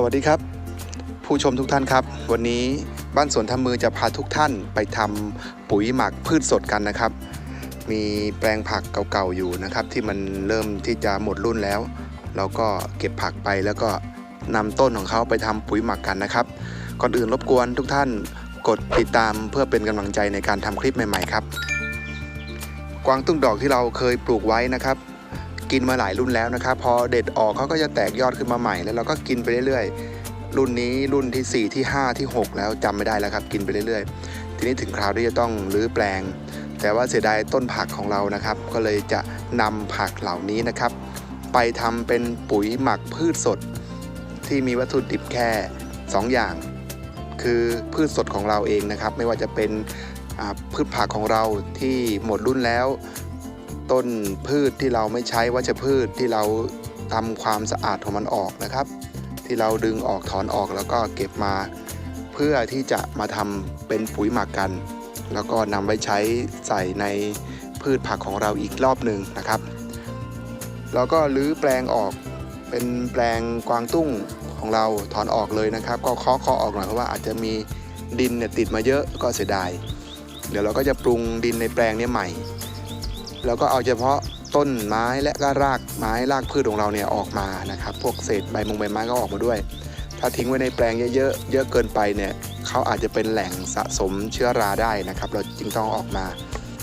สวัสดีครับ ผู้ชมทุกท่านครับ วันนี้บ้านสวนทำมือจะพาทุกท่านไปทำปุ๋ยหมักพืชสดกันนะครับ มีแปลงผักเก่าๆอยู่นะครับ ที่มันเริ่มที่จะหมดรุ่นแล้ว เราก็เก็บผักไปแล้วก็นำต้นของเขาไปทำปุ๋ยหมักกันนะครับ ก่อนอื่นรบกวนทุกท่านกดติดตามเพื่อเป็นกำลังใจในการทำคลิปใหม่ๆครับ กวางตุ้งดอกที่เราเคยปลูกไว้นะครับ กินมาหลายรุ่นแล้วนะครับ พอเด็ดออกเขาก็จะแตกยอดขึ้นมาใหม่ แล้วเราก็กินไปเรื่อยๆ รุ่นนี้รุ่นที่ 4 ที่ 5 ที่ 6 แล้วจำไม่ได้แล้วครับ กินไปเรื่อยๆ ทีนี้ถึงคราวที่จะต้องรื้อแปลง แต่ว่าเสียดายต้นผักของเรานะครับ ก็เลยจะนำผักเหล่านี้นะครับ ไปทำเป็นปุ๋ยหมักพืชสด ที่มีวัตถุดิบแค่ 2 อย่าง คือพืชสดของเราเองนะครับ ไม่ว่าจะเป็นพืชผักของเราที่หมดรุ่นแล้ว ต้นพืชที่เราไม่ใช้วัชพืชที่เราทำความสะอาดของมันออกนะครับ ที่เราดึงออกถอนออกแล้วก็เก็บมา เพื่อที่จะมาทำเป็นปุ๋ยหมักกัน แล้วก็นำไว้ใช้ใส่ในพืชผักของเราอีกรอบหนึ่งนะครับแล้วก็รื้อแปลงออกเป็นแปลงกวางตุ้งของเราถอนออกเลยนะครับ ก็เคาะเคาะออกหน่อยเพราะว่าอาจจะมีดินเนี่ยติดมาเยอะก็เสียดาย เดี๋ยวเราก็จะปรุงดินในแปลงนี้ใหม่ แล้วก็เอาเฉพาะต้นไม้และก็รากไม้รากพืชของเราเนี่ยออกมานะครับ พวกเศษใบมงใบไม้ก็ออกมาด้วย ถ้าทิ้งไว้ในแปลงเยอะๆเยอะเกินไปเนี่ยเขาอาจจะเป็นแหล่งสะสมเชื้อราได้นะครับ เราจึงต้องออกมา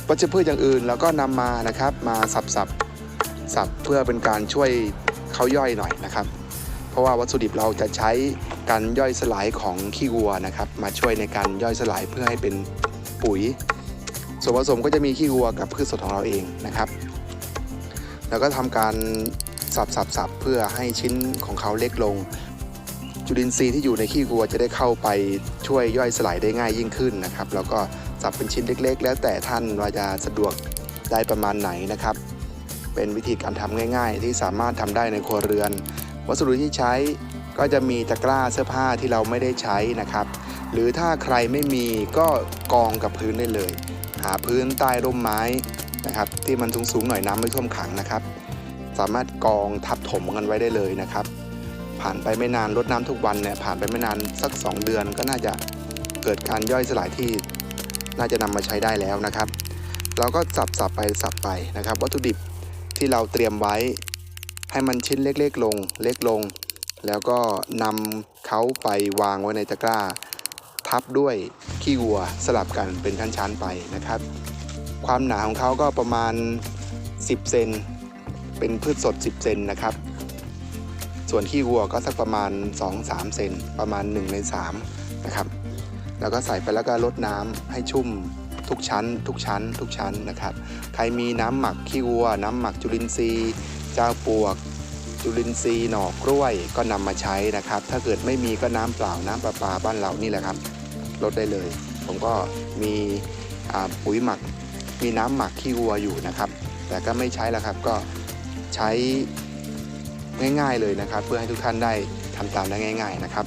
วัชพืชอย่างอื่นเราก็นำมานะครับมาสับสับสับเพื่อเป็นการช่วยเขาย่อยหน่อยนะครับ เพราะว่าวัตถุดิบเราจะใช้การย่อยสลายของขี้วัวนะครับ มาช่วยในการย่อยสลายเพื่อให้เป็นปุ๋ย ส่วนผสมก็จะมีขี้วัวกับพืชสดของเราเองนะครับ แล้วก็ทำการสับสับสับเพื่อให้ชิ้นของเขาเล็กลง จุลินทรีย์ที่อยู่ในขี้วัวจะได้เข้าไปช่วยย่อยสลายได้ง่ายยิ่งขึ้นนะครับ แล้วก็สับเป็นชิ้นเล็ก ๆ แล้วแต่ท่านว่าจะสะดวกได้ประมาณไหนนะครับ เป็นวิธีการทำง่าย ๆ ที่สามารถทำได้ในครัวเรือน วัสดุที่ใช้ก็จะมีตะกร้าเสื้อผ้าที่เราไม่ได้ใช้นะครับ หรือถ้าใครไม่มีก็กองกับพื้นได้เลย หาพื้นใต้ร่มไม้นะครับ ที่มันสูงๆหน่อยน้ำไม่ท่วมขังนะครับ สามารถกองทับถมกันไว้ได้เลยนะครับ ผ่านไปไม่นานรดน้ำทุกวันเนี่ยผ่านไปไม่นานสัก 2 เดือนก็น่าจะเกิดการย่อยสลายที่น่าจะนำมาใช้ได้แล้วนะครับ เราก็สับสับไปสับไปนะครับ วัตถุดิบที่เราเตรียมไว้ให้มันชิ้นเล็กๆลง เล็กลง แล้วก็นำเขาไปวางไว้ในตะกร้า ทับด้วยขี้วัวสลับกันเป็นชั้นๆไปนะครับ ความหนาของเขาก็ประมาณ 10 เซนเป็นพืชสด 10 เซนนะครับ ส่วนขี้วัวก็สักประมาณ 2-3 เซนประมาณ 1 ใน 3 นะครับ แล้วก็ใส่ไปแล้วก็ลดน้ำให้ชุ่มทุกชั้น ทุกชั้น ทุกชั้นนะครับ ใครมีน้ำหมักขี้วัว น้ำหมักจุลินทรีย์ เจ้าปวก จุลินทรีย์หน่อกล้วยก็นำมาใช้นะครับ ถ้าเกิดไม่มีก็น้ำเปล่าน้ำประปาบ้านเรานี่แหละครับ ลดได้เลย ผมก็มีปุ๋ยหมัก มีน้ำหมักขี้วัวอยู่นะครับ แต่ก็ไม่ใช้แล้วครับก็ใช้ง่ายๆเลยนะครับ เพื่อให้ทุกท่านได้ทำตามได้ง่าย ๆนะครับ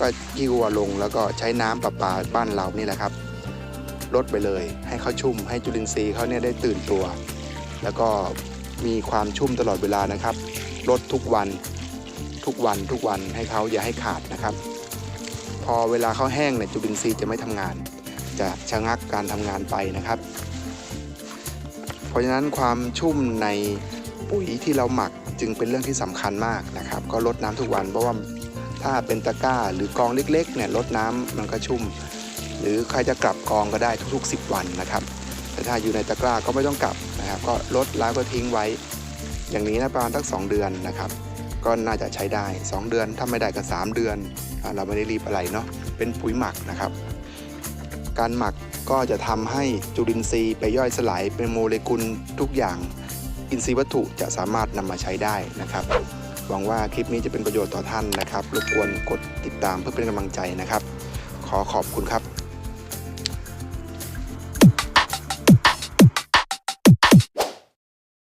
ก็ขี้วัวลงแล้วก็ใช้น้ำประปาบ้านเรานี่แหละครับลดไปเลย ให้เขาชุ่มให้จุลินทรีย์เขาเนี่ยได้ตื่นตัว แล้วก็มีความชุ่มตลอดเวลานะครับลดทุกวันทุกวันทุกวันให้เขาอย่าให้ขาดนะครับ พอเวลาเขาแห้งเนี่ยจุลินทรีย์จะไม่ทำงาน จะชะงักการทำงานไปนะครับ เพราะฉะนั้นความชุ่มในปุ๋ยที่เราหมักจึงเป็นเรื่องที่สำคัญมากนะครับ ก็ลดน้ำทุกวันเพราะว่าถ้าเป็นตะกร้าหรือกองเล็กๆเนี่ยลดน้ำมันก็ชุ่ม หรือใครจะกลับกองก็ได้ทุกๆ 10 วันนะครับ แต่ถ้าอยู่ในตะกร้าก็ไม่ต้องกลับนะครับ ก็ลดแล้วก็ทิ้งไว้ อย่างนี้นะประมาณสัก2เดือนนะครับ ก็น่าจะใช้ได้ 2 เดือนถ้าไม่ได้ก็3เดือน เราไม่ได้รีบอะไรเนาะเป็นปุ๋ยหมักนะครับ การหมักก็จะทำให้จุลินทรีย์ไปย่อยสลายเป็นโมเลกุลทุกอย่างอินทรีย์วัตถุจะสามารถนำมาใช้ได้นะครับหวังว่าคลิปนี้จะเป็นประโยชน์ต่อท่านนะครับรบกวนกดติดตามเพื่อเป็นกำลังใจนะครับ ขอขอบคุณครับ